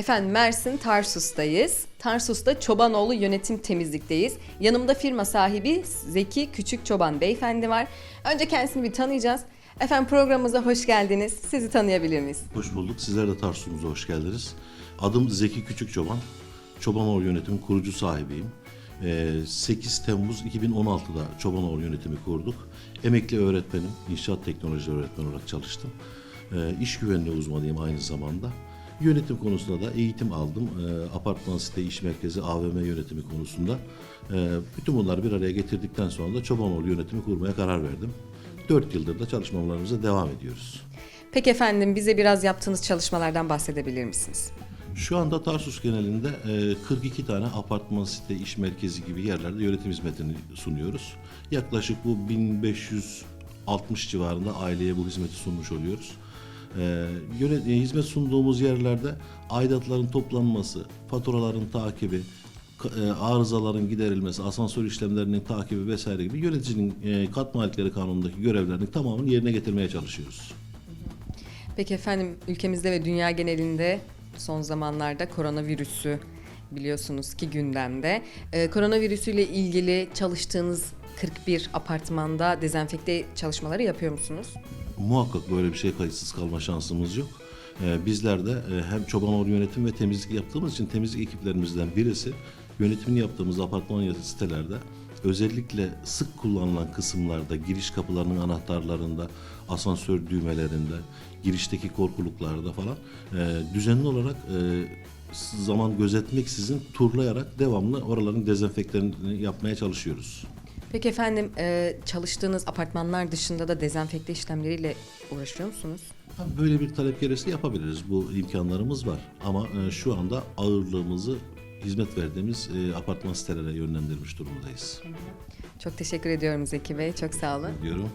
Efendim Mersin Tarsus'tayız. Tarsus'ta Çobanoğlu Yönetim Temizlik'teyiz. Yanımda firma sahibi Zeki Küçük Çoban beyefendi var. Önce kendisini bir tanıyacağız. Efendim programımıza hoş geldiniz. Sizi tanıyabilir miyiz? Hoş bulduk. Sizler de Tarsus'umuza hoş geldiniz. Adım Zeki Küçük Çoban. Çobanoğlu Yönetimi kurucu sahibiyim. Ee, 8 Temmuz 2016'da Çobanoğlu Yönetimi kurduk. Emekli öğretmenim, inşaat teknoloji öğretmeni olarak çalıştım. Ee, İş güvenliği uzmanıyım aynı zamanda. Yönetim konusunda da eğitim aldım. Ee, Apartman site iş merkezi AVM yönetimi konusunda. Ee, Bütün bunları bir araya getirdikten sonra da Çobanoğlu Yönetimi kurmaya karar verdim. 4 yıldır da çalışmalarımıza devam ediyoruz. Peki efendim bize biraz yaptığınız çalışmalardan bahsedebilir misiniz? Şu anda Tarsus genelinde e, 42 tane apartman site, iş merkezi gibi yerlerde yönetim hizmetini sunuyoruz. Yaklaşık bu 1560 civarında aileye bu hizmeti sunmuş oluyoruz. E, yönet- e, hizmet sunduğumuz yerlerde aidatların toplanması, faturaların takibi, e, arızaların giderilmesi, asansör işlemlerinin takibi vesaire gibi yöneticinin e, kat malikleri kanunundaki görevlerinin tamamını yerine getirmeye çalışıyoruz. Peki efendim ülkemizde ve dünya genelinde son zamanlarda koronavirüsü biliyorsunuz ki gündemde. Ee, koronavirüsüyle ilgili çalıştığınız 41 apartmanda dezenfekte çalışmaları yapıyor musunuz? Muhakkak böyle bir şey kayıtsız kalma şansımız yok. Ee, bizler de e, hem Çobanoğlu yönetim ve temizlik yaptığımız için temizlik ekiplerimizden birisi yönetimini yaptığımız apartman ya sitelerde özellikle sık kullanılan kısımlarda, giriş kapılarının anahtarlarında, asansör düğmelerinde, girişteki korkuluklarda falan e, düzenli olarak e, zaman gözetmeksizin turlayarak devamlı oraların dezenfeklerini yapmaya çalışıyoruz. Peki efendim e, çalıştığınız apartmanlar dışında da dezenfekte işlemleriyle uğraşıyor musunuz? Böyle bir talep gelirse yapabiliriz. Bu imkanlarımız var. Ama e, şu anda ağırlığımızı hizmet verdiğimiz e, apartman sitelere yönlendirmiş durumdayız. Çok teşekkür ediyorum Zeki Bey. Çok sağ olun. Diyorum.